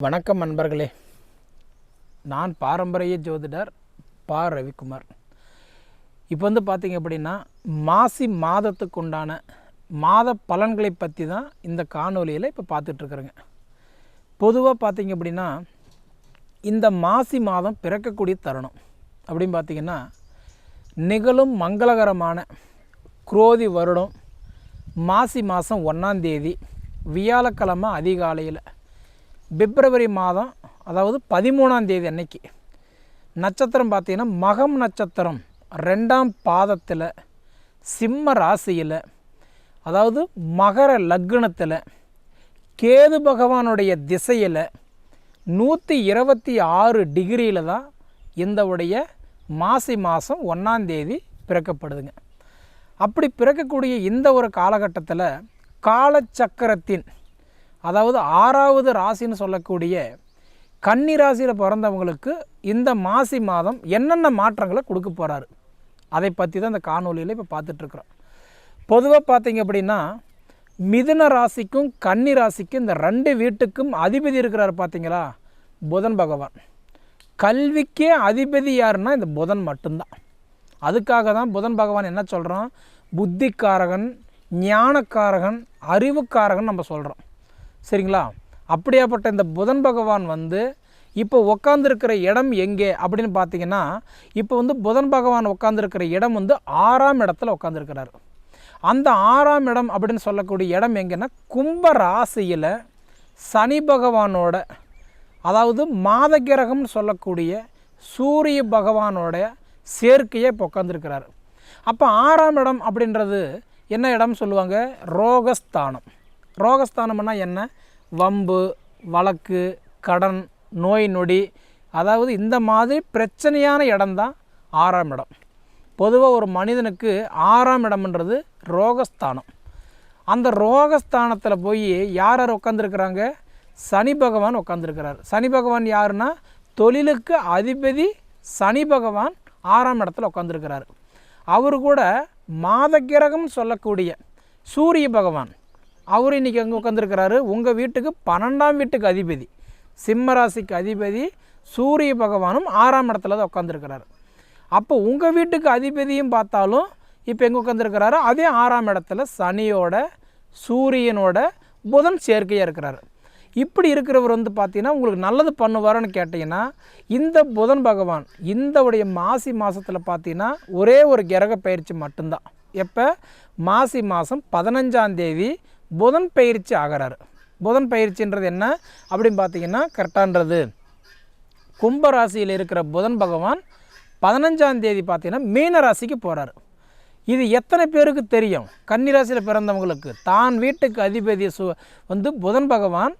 வணக்கம் நண்பர்களே. நான் பாரம்பரிய ஜோதிடர் பா. ரவிக்குமார். இப்போ வந்து பார்த்தீங்க அப்படின்னா மாசி மாதத்துக்கு உண்டான மாத பலன்களை பற்றி தான் இந்த காணொலியில் இப்போ பார்த்துட்ருக்குறேங்க பொதுவாக பார்த்தீங்க அப்படின்னா இந்த மாசி மாதம் பிறக்கக்கூடிய தருணம் அப்படின்னு பார்த்தீங்கன்னா நிகழும் மங்களகரமான குரோதி வருடம் மாசி மாதம் ஒன்றாந்தேதி வியாழக்கிழமை அதிகாலையில் பிப்ரவரி மாதம் அதாவது பதிமூணாம் தேதி அன்னைக்கு நட்சத்திரம் பார்த்தீங்கன்னா மகம் நட்சத்திரம் ரெண்டாம் பாதத்தில் சிம்ம ராசியில் அதாவது மகர லக்னத்தில் கேது பகவானுடைய திசையில் நூற்றி இருபத்தி ஆறு டிகிரியில் தான் இந்த உடைய மாசி மாதம் ஒன்றாந்தேதி பிறக்கப்படுதுங்க. அப்படி பிறக்கக்கூடிய இந்த ஒரு காலகட்டத்தில் காலச்சக்கரத்தின் அதாவது ஆறாவது ராசின்னு சொல்லக்கூடிய கன்னி ராசியில் பிறந்தவங்களுக்கு இந்த மாசி மாதம் என்னென்ன மாற்றங்களை கொடுக்க போகிறாரு அதை பற்றி தான் இந்த காணொலியில் இப்போ பார்த்துட்ருக்குறோம் பொதுவாக பார்த்தீங்க அப்படின்னா மிதுன ராசிக்கும் கன்னி ராசிக்கும் இந்த ரெண்டு வீட்டுக்கும் அதிபதி இருக்கிறார் பார்த்தீங்களா? புதன் பகவான். கல்விக்கே அதிபதி யாருன்னா இந்த புதன் மட்டும்தான். அதுக்காக தான் புதன் பகவான் என்ன சொல்கிறோம் புத்திக்காரகன் ஞானக்காரகன் அறிவுக்காரகன் நம்ம சொல்கிறோம் சரிங்களா? அப்படியாப்பட்ட இந்த புதன் பகவான் வந்து இப்போ உட்காந்துருக்கிற இடம் எங்கே அப்படின்னு பார்த்தீங்கன்னா இப்போ வந்து புதன் பகவான் உட்காந்துருக்கிற இடம் வந்து ஆறாம் இடத்துல உட்காந்துருக்கிறார் அந்த ஆறாம் இடம் அப்படின்னு சொல்லக்கூடிய இடம் எங்கன்னா கும்ப ராசியில் சனி பகவானோட அதாவது மாத கிரகம்னு சொல்லக்கூடிய சூரிய பகவானோட சேர்க்கையை இப்போ உட்காந்துருக்கிறார் அப்போ ஆறாம் இடம் அப்படின்றது என்ன இடம் சொல்லுவாங்க? ரோகஸ்தானம். ரோகஸ்தானம்னா என்ன? வம்பு வழக்கு கடன் நோய் நொடி. அதாவது இந்த மாதிரி பிரச்சனையான இடம்தான் ஆறாம் இடம். பொதுவாக ஒரு மனிதனுக்கு ஆறாம் இடம்ன்றது ரோகஸ்தானம். அந்த ரோகஸ்தானத்தில் போய் யார் யார் உட்காந்துருக்குறாங்க சனி பகவான் உட்காந்துருக்கிறார் சனி பகவான் யாருன்னா? தொழிலுக்கு அதிபதி சனி பகவான் ஆறாம் இடத்துல உட்காந்துருக்கிறார் அவர் கூட மாதக்கிரகம் சொல்லக்கூடிய சூரிய பகவான். அவர் இன்றைக்கி அங்கே உட்காந்துருக்கிறாரு உங்கள் வீட்டுக்கு பன்னெண்டாம் வீட்டுக்கு அதிபதி. சிம்மராசிக்கு அதிபதி சூரிய பகவானும் ஆறாம் இடத்துல தான் உட்காந்துருக்கிறாரு அப்போ உங்கள் வீட்டுக்கு அதிபதியும் பார்த்தாலும் இப்போ எங்கே உட்காந்துருக்கிறாரு அதே ஆறாம் இடத்துல சனியோட சூரியனோட புதன் சேர்க்கையாக இருக்கிறாரு. இப்படி இருக்கிறவர் வந்து பார்த்தீங்கன்னா உங்களுக்கு நல்லது பண்ணுவாருன்னு கேட்டிங்கன்னா இந்த புதன் பகவான் இந்த உடைய மாசி மாதத்தில் பார்த்தீங்கன்னா ஒரே ஒரு கிரக பயிற்சி மட்டும்தான். எப்போ? மாசி மாதம் பதினஞ்சாந்தேதி புதன் பயிற்சி ஆகிறார். புதன் பயிற்சின்றது என்ன? அப்படின்னு பார்த்தீங்கன்னா கரெக்டான்றது. கும்ப ராசியில் இருக்கிற புதன் பகவான் பதினஞ்சாம் தேதி பார்த்தீங்கன்னா மீன ராசிக்கு போகிறாரு இது எத்தனை பேருக்கு தெரியும்? கன்னி ராசியில் பிறந்தவங்களுக்கு. தான் வீட்டுக்கு அதிபதி சு வந்து புதன் பகவான்.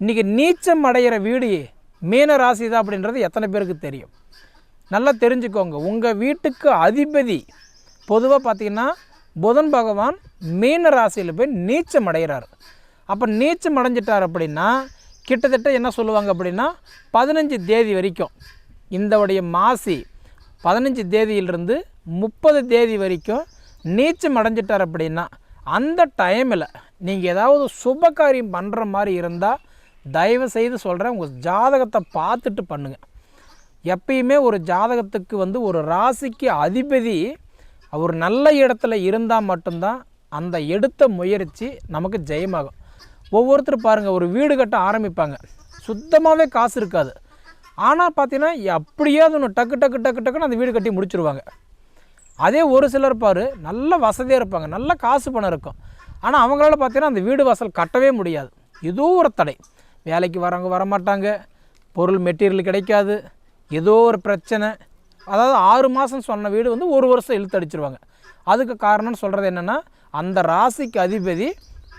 இன்றைக்கி நீச்சம் அடைகிற வீடு மீன ராசி தான் அப்படின்றது எத்தனை பேருக்கு தெரியும்? நல்லா தெரிஞ்சுக்கோங்க. உங்கள் வீட்டுக்கு அதிபதி பொதுவாக பார்த்திங்கன்னா புதன் பகவான் மீன ராசியில் போய் நீச்சம் அடைகிறார். அப்போ நீச்சம் அடைஞ்சிட்டார் அப்படின்னா கிட்டத்தட்ட என்ன சொல்லுவாங்க அப்படின்னா பதினஞ்சு தேதி வரைக்கும் இந்த உடைய மாசி பதினஞ்சு தேதியிலிருந்து முப்பது தேதி வரைக்கும் நீச்சம் அடைஞ்சிட்டார் அப்படின்னா அந்த டைமில் நீங்கள் ஏதாவது சுப காரியம் பண்ணுற மாதிரி இருந்தால் தயவு செய்து சொல்கிறேன் உங்கள் ஜாதகத்தை பார்த்துட்டு பண்ணுங்கள் எப்பயுமே ஒரு ஜாதகத்துக்கு வந்து ஒரு ராசிக்கு அதிபதி அவர் நல்ல இடத்துல இருந்தால் மட்டும்தான் அந்த எடுத்த முயற்சி நமக்கு ஜெயமாகும். ஒவ்வொருத்தர் பாருங்கள் ஒரு வீடு கட்ட ஆரம்பிப்பாங்க. சுத்தமாகவே காசு இருக்காது. ஆனால் பார்த்தீங்கன்னா அப்படியாவது ஒன்று டக்கு டக்கு டக்கு டக்குன்னு அந்த வீடு கட்டி முடிச்சுருவாங்க. அதே ஒரு சிலர் பாரு நல்ல வசதியாக இருப்பாங்க. நல்ல காசு பணம் இருக்கும். ஆனால் அவங்களால பார்த்தீங்கன்னா அந்த வீடு வாசல் கட்டவே முடியாது. ஏதோ ஒரு தடை. வேலைக்கு வரவங்க வரமாட்டாங்க. பொருள் மெட்டீரியல் கிடைக்காது. ஏதோ ஒரு பிரச்சனை. அதாவது ஆறு மாதம் சொன்ன வீடு வந்து ஒரு வருஷம் இழுத்தடிச்சிருவாங்க அதுக்கு காரணம்னு சொல்கிறது என்னென்னா அந்த ராசிக்கு அதிபதி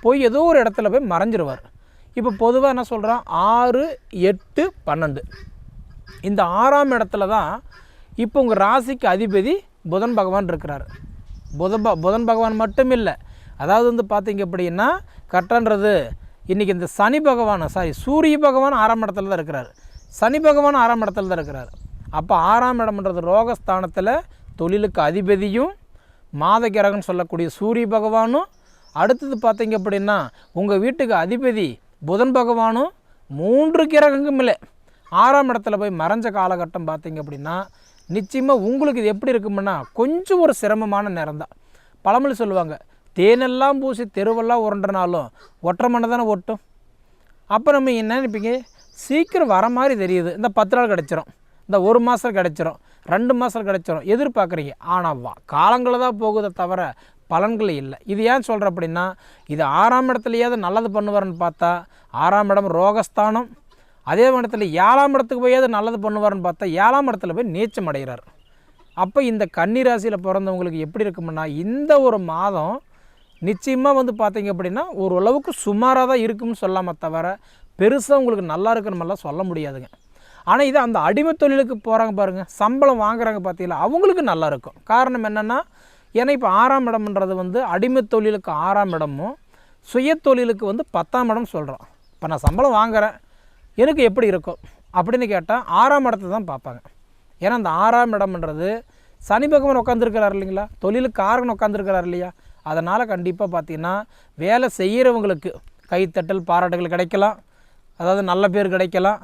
போய் ஏதோ ஒரு இடத்துல போய் மறைஞ்சிருவார். இப்போ பொதுவாக என்ன சொல்கிறோம் ஆறு எட்டு பன்னெண்டு. இந்த ஆறாம் இடத்துல தான் இப்போ உங்கள் ராசிக்கு அதிபதி புதன் பகவான் இருக்கிறார். புத புதன் பகவான் மட்டும் இல்லை அதாவது வந்து பார்த்தீங்க அப்படின்னா கரெக்டான்றது இன்றைக்கி இந்த சனி பகவான் சாரி சூரிய பகவான் ஆறாம் இடத்துல தான் இருக்கிறார். சனி பகவான் ஆறாம் இடத்துல தான் இருக்கிறார். அப்போ ஆறாம் இடம்ன்றது ரோகஸ்தானத்தில் தொழிலுக்கு அதிபதியும் மாத கிரகம்னு சொல்லக்கூடிய சூரிய பகவானும். அடுத்தது பார்த்தீங்க அப்படின்னா உங்கள் வீட்டுக்கு அதிபதி புதன் பகவானும் மூன்று கிரகங்களும் இல்லை ஆறாம் இடத்துல போய் மறைஞ்ச காலகட்டம் பார்த்தீங்க அப்படின்னா நிச்சயமாக உங்களுக்கு இது எப்படி இருக்குமுன்னா கொஞ்சம் ஒரு சிரமமான நேரம் தான் பழமொழி சொல்லுவாங்க தேனெல்லாம் பூசி தெருவெல்லாம் உரண்டனாலும் ஒற்றை மண்ணை தானே ஒட்டும். அப்போ நம்ம என்ன நினைப்பீங்க? சீக்கிரம் வர மாதிரி தெரியுது. இந்த பத்து நாள் கிடச்சிரும் இந்த ஒரு மாதம் கிடச்சிரும் ரெண்டு மாதம் கிடச்சிரும் எதிர்பார்க்குறீங்க. ஆனால் வா காலங்களில் தான் போகுதே தவிர பலன்கள் இல்லை. இது ஏன் சொல்கிறேன் அப்படின்னா இது ஆறாம் இடத்துலையாவது நல்லது பண்ணுவார்னு பார்த்தா ஆறாம் இடம் ரோகஸ்தானம். அதே இடத்துல ஏழாம் இடத்துக்கு போயாவது நல்லது பண்ணுவார்னு பார்த்தா ஏழாம் இடத்துல போய் நீச்சம் அடைகிறார். அப்போ இந்த கன்னி ராசியில் பிறந்தவங்களுக்கு எப்படி இருக்குமுன்னா இந்த ஒரு மாதம் நிச்சயமாக வந்து பார்த்தீங்க அப்படின்னா ஓரளவுக்கு சுமாராக தான் இருக்கும்னு சொல்லாம தவிர பெருசாக உங்களுக்கு நல்லா இருக்கணுமெல்லாம் சொல்ல முடியாதுங்க. ஆனால் இது அந்த அடிமை தொழிலுக்கு போகிறாங்க பாருங்கள் சம்பளம் வாங்குறாங்க பார்த்தீங்களா அவங்களுக்கு நல்லா இருக்கும். காரணம் என்னென்னா ஏன்னா இப்போ ஆறாம் இடம்ன்றது வந்து அடிமை தொழிலுக்கு ஆறாம் இடமும் சுய தொழிலுக்கு வந்து பத்தாம் இடம் சொல்கிறோம் இப்போ நான் சம்பளம் வாங்குறேன் எனக்கு எப்படி இருக்கும்? அப்படின்னு கேட்டால் ஆறாம் இடத்தை தான் பார்ப்பாங்க. ஏன்னா அந்த ஆறாம் இடம்ன்றது சனி பகவான் உட்காந்துருக்கிறார் இல்லைங்களா? தொழிலுக்கு காரகன் உட்காந்துருக்கிறார் இல்லையா? அதனால் கண்டிப்பாக பார்த்தீங்கன்னா வேலை செய்கிறவங்களுக்கு கைத்தட்டல் பாராட்டுகள் கிடைக்கலாம். அதாவது நல்ல பேர் கிடைக்கலாம்.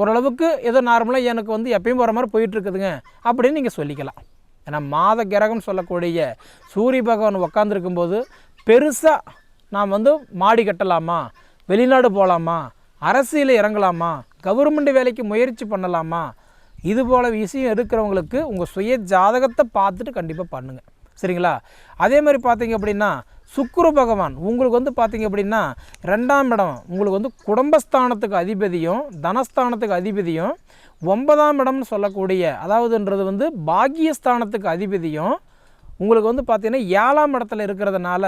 ஓரளவுக்கு ஏதோ நார்மலாக எனக்கு வந்து எப்பயும் போகிற மாதிரி போயிட்டுருக்குதுங்க. அப்படின்னு நீங்கள் சொல்லிக்கலாம். ஏன்னா மாத கிரகம் சொல்லக்கூடிய சூரிய பகவான் உக்காந்துருக்கும்போது பெருசாக நாம் வந்து மாடி கட்டலாமா? வெளிநாடு போகலாமா அரசியலில் இறங்கலாமா? கவர்மெண்ட் வேலைக்கு முயற்சி பண்ணலாமா? இது போல் விஷயம் இருக்கிறவங்களுக்கு உங்கள் சுய ஜாதகத்தை பார்த்துட்டு கண்டிப்பாக பண்ணுங்கள் சரிங்களா? அதே மாதிரி பார்த்தீங்க அப்படின்னா சுக்குரு பகவான் உங்களுக்கு வந்து பார்த்தீங்க அப்படின்னா ரெண்டாம் இடம் உங்களுக்கு வந்து குடும்பஸ்தானத்துக்கு அதிபதியும் தனஸ்தானத்துக்கு அதிபதியும் ஒன்பதாம் இடம்னு சொல்லக்கூடிய அதாவதுன்றது வந்து பாக்கியஸ்தானத்துக்கு அதிபதியும் உங்களுக்கு வந்து பார்த்திங்கன்னா ஏழாம் இடத்துல இருக்கிறதுனால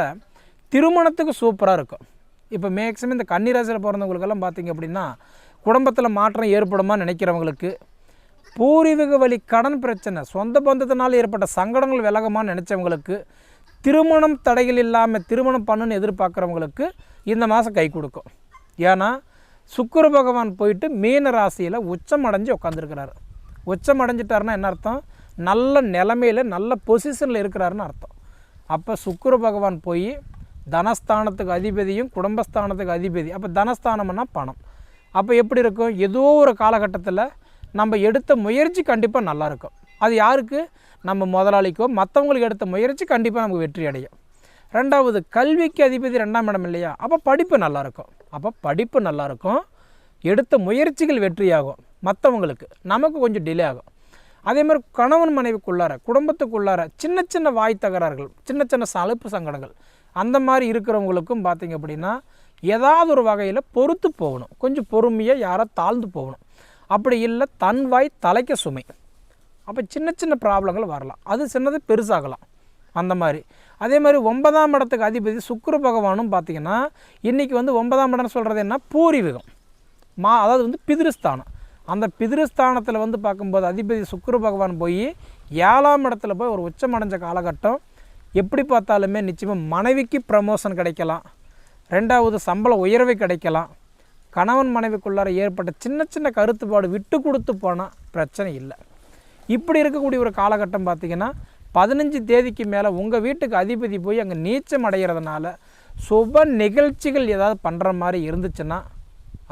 திருமணத்துக்கு சூப்பராக இருக்கும். இப்போ மேக்ஸிமம் இந்த கன்னிராசியில் பிறந்தவங்களுக்கெல்லாம் பார்த்திங்க அப்படின்னா குடும்பத்தில் மாற்றம் ஏற்படுமா நினைக்கிறவங்களுக்கு பூர்வீக வழி கடன் பிரச்சனை சொந்த பந்தத்தினால் ஏற்பட்ட சங்கடங்கள் விலகமாக நினச்சவங்களுக்கு திருமணம் தடைகள் இல்லாமல் திருமணம் பண்ணுன்னு எதிர்பார்க்குறவங்களுக்கு இந்த மாதம் கை கொடுக்கும். ஏன்னா சுக்கிர பகவான் போயிட்டு மீன ராசியில் உச்சம் அடைஞ்சு உட்காந்துருக்கிறாரு உச்சம் அடைஞ்சிட்டாருன்னா என்ன அர்த்தம்? நல்ல நிலமையில் நல்ல பொசிஷனில் இருக்கிறாருன்னு அர்த்தம். அப்போ சுக்கிர பகவான் போய் தனஸ்தானத்துக்கு அதிபதியும் குடும்பஸ்தானத்துக்கு அதிபதி. அப்போ தனஸ்தானம்னா பணம். அப்போ எப்படி இருக்கும்? ஏதோ ஒரு காலகட்டத்தில் நம்ம எடுத்த முயற்சி கண்டிப்பாக நல்லா இருக்கும். அது யாருக்கு? நம்ம முதலாளிக்கோ மற்றவங்களுக்கு எடுத்த முயற்சி கண்டிப்பாக நமக்கு வெற்றி அடையும். ரெண்டாவது கல்விக்கு அதிபதி ரெண்டாம் இடம் இல்லையா? அப்போ படிப்பு நல்லாயிருக்கும் அப்போ படிப்பு நல்லாயிருக்கும் எடுத்த முயற்சிகள் வெற்றியாகும். மற்றவங்களுக்கு நமக்கு கொஞ்சம் டிலே ஆகும். அதே மாதிரி கணவன் மனைவிக்குள்ளார குடும்பத்துக்குள்ளார சின்ன சின்ன வாய் தகராறுகள் சின்ன சின்ன சலுப்பு சங்கடங்கள் அந்த மாதிரி இருக்கிறவங்களுக்கும் பார்த்திங்க அப்படின்னா ஏதாவது ஒரு வகையில் பொறுத்து போகணும். கொஞ்சம் பொறுமையாக யாரோ தாழ்ந்து போகணும். அப்படி இல்லை தன் வாய் தலைக்க சுமை. அப்போ சின்ன சின்ன ப்ராப்ளங்கள் வரலாம். அது சின்னது பெருசாகலாம். அந்த மாதிரி. அதே மாதிரி ஒன்பதாம் இடத்துக்கு அதிபதி சுக்கர பகவானும் பார்த்திங்கன்னா இன்றைக்கி வந்து ஒன்பதாம் இடம்னு சொல்கிறது என்ன? பூர்வீகம் மா அதாவது வந்து பிதிருஸ்தானம். அந்த பிதிருஸ்தானத்தில் வந்து பார்க்கும்போது அதிபதி சுக்கர பகவான் போய் ஏழாம் இடத்துல போய் ஒரு உச்சமடைஞ்ச காலகட்டம். எப்படி பார்த்தாலுமே நிச்சயமாக மனைவிக்கு ப்ரமோஷன் கிடைக்கலாம். ரெண்டாவது சம்பள உயர்வை கிடைக்கலாம். கணவன் மனைவிக்குள்ளார ஏற்பட்ட சின்ன சின்ன கருத்துப்பாடு விட்டு கொடுத்து போனால் பிரச்சனை இல்லை. இப்படி இருக்கக்கூடிய ஒரு காலகட்டம் பார்த்திங்கன்னா பதினஞ்சு தேதிக்கு மேலே உங்கள் வீட்டுக்கு அதிபதி போய் அங்கே நீச்சம் அடைகிறதுனால சுப நிகழ்ச்சிகள் ஏதாவது பண்ணுற மாதிரி இருந்துச்சுன்னா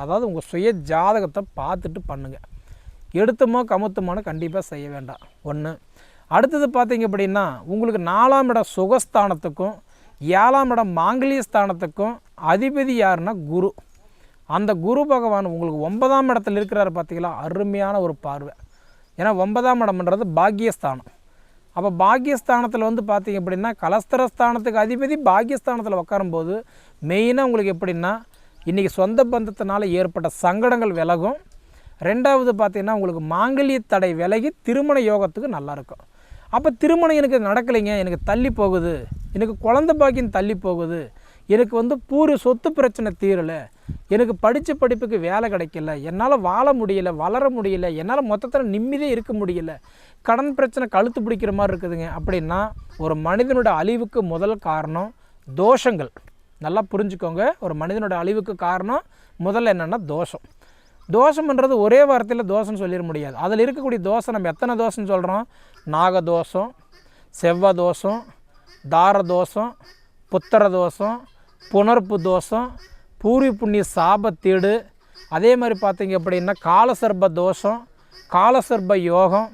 அதாவது உங்கள் சுய ஜாதகத்தை பார்த்துட்டு பண்ணுங்கள் எடுத்துமோ கமுத்துமோன்னு கண்டிப்பாக செய்ய வேண்டாம். ஒன்று அடுத்தது பார்த்திங்க அப்படின்னா உங்களுக்கு நாலாம் இடம் சுகஸ்தானத்துக்கும் ஏழாம் இடம் மாங்கலிய ஸ்தானத்துக்கும் அதிபதி யாருன்னா குரு. அந்த குரு பகவான் உங்களுக்கு ஒன்பதாம் இடத்துல இருக்கிறாரு பார்த்தீங்களா? அருமையான ஒரு பார்வை. ஏன்னா ஒன்பதாம் இடம்ன்றது பாக்கியஸ்தானம். அப்போ பாக்கியஸ்தானத்தில் வந்து பார்த்தீங்க அப்படின்னா கலஸ்தரஸ்தானத்துக்கு அதிபதி பாக்கியஸ்தானத்தில் உட்காரும்போது மெயினாக உங்களுக்கு எப்படின்னா இன்றைக்கி சொந்த பந்தத்தினால் ஏற்பட்ட சங்கடங்கள் விலகும். ரெண்டாவது பார்த்திங்கன்னா உங்களுக்கு மாங்கல்ய தடை விலகி திருமண யோகத்துக்கு நல்லாயிருக்கும் அப்போ திருமணம் எனக்கு நடக்கலைங்க எனக்கு தள்ளி போகுது. எனக்கு குழந்த பாக்கியம் தள்ளி போகுது. எனக்கு வந்து பூரி சொத்து பிரச்சனை தீரலை. எனக்கு படித்த படிப்புக்கு வேலை கிடைக்கல. என்னால் வாழ முடியல வளர முடியல என்னால் மொத்தத்தில் நிம்மதியே இருக்க முடியல. கடன் பிரச்சனை கழுத்து பிடிக்கிற மாதிரி இருக்குதுங்க. அப்படின்னா ஒரு மனிதனோட அழிவுக்கு முதல் காரணம் தோஷங்கள். நல்லா புரிஞ்சுக்கோங்க. ஒரு மனிதனோட அழிவுக்கு காரணம் முதல்ல என்னென்னா தோஷம். தோஷம்ன்றது ஒரே வார்த்தையில் தோஷம்னு சொல்லிட முடியாது. அதில் இருக்கக்கூடிய தோஷம் நம்ம எத்தனை தோசைன்னு சொல்கிறோம் நாகதோஷம் செவ்வ தோஷம் தார தோஷம் புத்திர தோஷம் புணர்ப்பு தோஷம் பூரி புண்ணிய சாபத்தீடு அதே மாதிரி பார்த்தீங்க அப்படின்னா காலசர்ப தோஷம் காலசர்ப யோகம்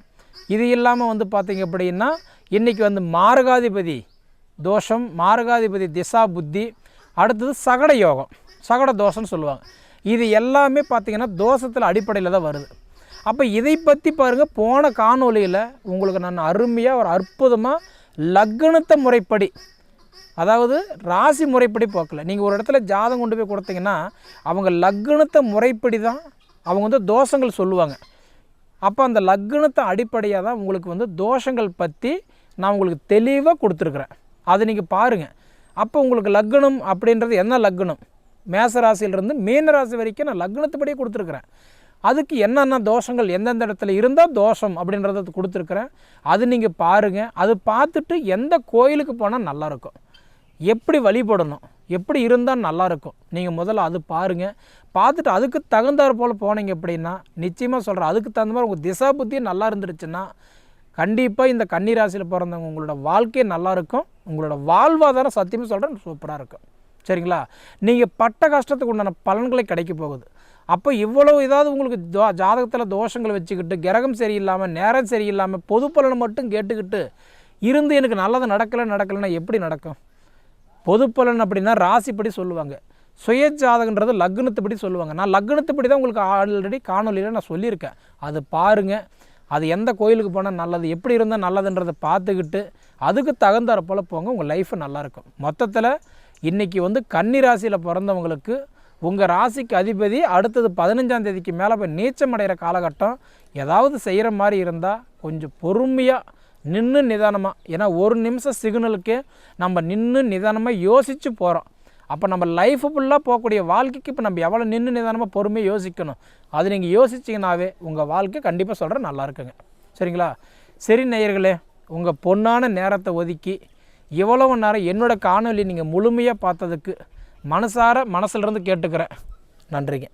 இது இல்லாமல் வந்து பார்த்தீங்க அப்படின்னா இன்றைக்கி வந்து மார்காதிபதி தோஷம் மார்காதிபதி திசா புத்தி அடுத்தது சகட யோகம் சகட தோஷம்னு சொல்லுவாங்க. இது எல்லாமே பார்த்திங்கன்னா தோஷத்தில் அடிப்படையில் தான் வருது. அப்போ இதை பற்றி பாருங்கள் போன காணொளியில் உங்களுக்கு நான் அருமையாக ஒரு அற்புதமாக லக்னத்தை முறைப்படி அதாவது ராசி முறைப்படி போக்கில் நீங்கள் ஒரு இடத்துல ஜாதகம் கொண்டு போய் கொடுத்தீங்கன்னா அவங்க லக்னத்தை முறைப்படி தான் அவங்க வந்து தோஷங்கள் சொல்லுவாங்க. அப்போ அந்த லக்னத்தை அடிப்படையாக தான் உங்களுக்கு வந்து தோஷங்கள் பற்றி நான் உங்களுக்கு தெளிவாக கொடுத்துருக்குறேன். அதை நீங்கள் பாருங்கள் அப்போ உங்களுக்கு லக்னம் அப்படின்றது என்ன லக்னம்? மேச ராசியிலிருந்து மீன ராசி வரைக்கும் நான் லக்னத்துப்படியே கொடுத்துருக்குறேன். அதுக்கு என்னென்ன தோஷங்கள் எந்தெந்த இடத்துல இருந்தால் தோஷம் அப்படின்றத கொடுத்துருக்குறேன். அது நீங்கள் பாருங்கள் அது பார்த்துட்டு எந்த கோயிலுக்கு போனால் நல்லாயிருக்கும் எப்படி வழிபடணும்? எப்படி இருந்தால் நல்லாயிருக்கும்? நீங்கள் முதல்ல அது பாருங்கள் பார்த்துட்டு அதுக்கு தகுந்தாற் போல் போனீங்க அப்படின்னா நிச்சயமாக சொல்கிறேன் அதுக்கு தகுந்த மாதிரி உங்கள் திசா புத்தியும் நல்லா இருந்துருச்சுன்னா கண்டிப்பாக இந்த கன்னி ராசியில் பிறந்தவங்க உங்களோட வாழ்க்கையே நல்லாயிருக்கும். உங்களோட வாழ்வாதாரம் சத்தியமாக சொல்கிறேன் சூப்பராக இருக்கும். சரிங்களா? நீங்கள் பட்ட கஷ்டத்துக்கு உண்டான பலன்களை கிடைக்க போகுது. அப்போ இவ்வளோ ஏதாவது உங்களுக்கு தோ ஜாதகத்தில் தோஷங்கள் வச்சுக்கிட்டு கிரகம் சரியில்லாமல் நேரம் சரியில்லாமல் பொது பலனை மட்டும் கேட்டுக்கிட்டு இருந்து எனக்கு நல்லது நடக்கலை நடக்கலைன்னா எப்படி நடக்கும்? பொது பலன் அப்படின்னா ராசிப்படி சொல்லுவாங்க. சுய ஜாதகன்றது லக்னத்துப்படி சொல்லுவாங்க. நான் லக்னத்துப்படி தான் உங்களுக்கு ஆல்ரெடி காணொலியில் நான் சொல்லியிருக்கேன். அது பாருங்கள் அது எந்த கோயிலுக்கு போனால் நல்லது எப்படி இருந்தால் நல்லதுன்றதை பார்த்துக்கிட்டு அதுக்கு தகுந்தாற போல் போங்க உங்கள் லைஃப் நல்லாயிருக்கும் மொத்தத்தில் இன்றைக்கி வந்து கன்னி ராசியில் பிறந்தவங்களுக்கு உங்கள் ராசிக்கு அதிபதி அடுத்தது பதினஞ்சாம் தேதிக்கு மேலே போய் நீச்சம் அடைகிற காலகட்டம் ஏதாவது செய்கிற மாதிரி இருந்தால் கொஞ்சம் பொறுமையாக நின்று நிதானமாக ஏன்னா ஒரு நிமிஷம் சிக்னலுக்கு நம்ம நின்று நிதானமாக யோசித்து போகிறோம் அப்போ நம்ம லைஃப் ஃபுல்லாக போகக்கூடிய வாழ்க்கைக்கு இப்போ நம்ம எவ்வளோ நின்று நிதானமாக பொறுமையாக யோசிக்கணும். அது நீங்கள் யோசிச்சிங்கனாவே உங்கள் வாழ்க்கை கண்டிப்பாக சொல்கிறேன் நல்லா இருக்குங்க. சரிங்களா? சரி நேயர்களே உங்கள் பொண்ணான நேரத்தை ஒதுக்கி இவ்வளவு நேரம் என்னோடய காணொலி நீங்கள் முழுமையாக பார்த்ததுக்கு மனசார மனசுலேருந்து கேட்டுக்கிறேன். நன்றிங்க.